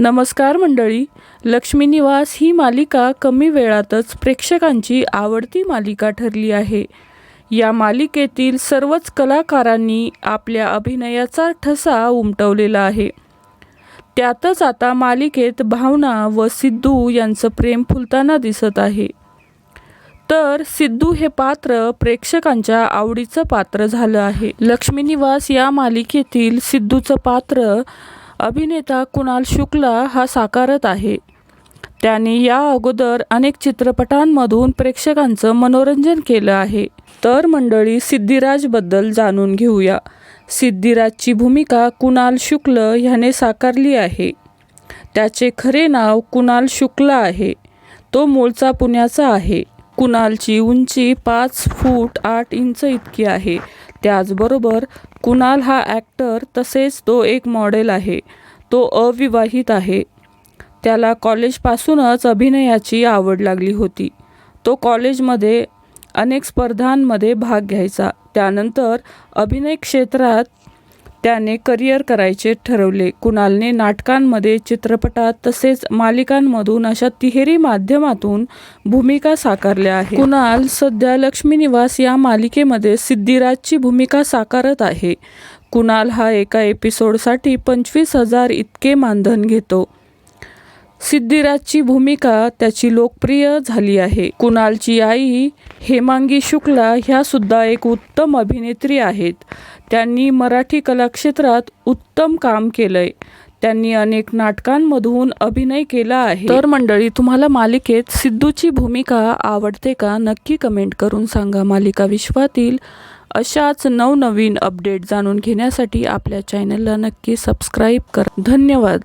नमस्कार मंडळी लक्ष्मीनिवास ही मालिका कमी वेळातच प्रेक्षकांची आवडती मालिका ठरली आहे. या मालिकेतील सर्वच कलाकारांनी आपल्या अभिनयाचा ठसा उमटवलेला आहे. त्यातच आता मालिकेत भावना व सिद्धू यांचं प्रेम फुलताना दिसत आहे. तर सिद्धू हे पात्र प्रेक्षकांच्या आवडीचं पात्र झालं आहे. लक्ष्मीनिवास या मालिकेतील सिद्धूचं पात्र अभिनेता कुणाल शुक्ला हा साकारत आहे. त्याने या अगोदर अनेक चित्रपटांमधून प्रेक्षकांचं मनोरंजन केलं आहे. तर मंडळी सिद्धिराजबद्दल जाणून घेऊया. सिद्धिराजची भूमिका कुणाल शुक्ल ह्याने साकारली आहे. त्याचे खरे नाव कुणाल शुक्ला आहे. तो मूळचा पुण्याचा आहे. कुणालची उंची पाच फूट आठ इंच इतकी आहे. त्याचबरोबर कुणाल हा ॲक्टर तसेच तो एक मॉडेल आहे. तो अविवाहित आहे. त्याला कॉलेजपासूनच अभिनयाची आवड लागली होती. तो कॉलेजमध्ये अनेक स्पर्धांमध्ये भाग घ्यायचा. त्यानंतर अभिनय क्षेत्रात त्याने करिअर करायचे ठरवले. कुणालने नाटकांमध्ये चित्रपटात तसेच मालिकांमधून अशा तिहेरी माध्यमातून भूमिका साकारल्या आहेत. कुणाल सध्या लक्ष्मी निवास या मालिकेमध्ये सिद्धिराजची भूमिका साकारत आहे. कुणाल हा एका एपिसोडसाठी पंचवीस हजार इतके मानधन घेतो. सिद्धिराजची भूमिका त्याची लोकप्रिय झाली आहे. कुणालची आई हेमांगी शुक्ला ह्या सुद्धा एक उत्तम अभिनेत्री आहेत. त्यांनी मराठी कलाक्षेत्रात उत्तम काम केलंय. त्यांनी अनेक नाटकांमधून अभिनय केला आहे. तर मंडळी तुम्हाला मालिकेत सिद्धूची भूमिका आवडते का? नक्की कमेंट करून सांगा. मालिका विश्वातील अशाच नवनवीन अपडेट जाणून घेण्यासाठी आपल्या चॅनलला नक्की सबस्क्राईब करा. धन्यवाद.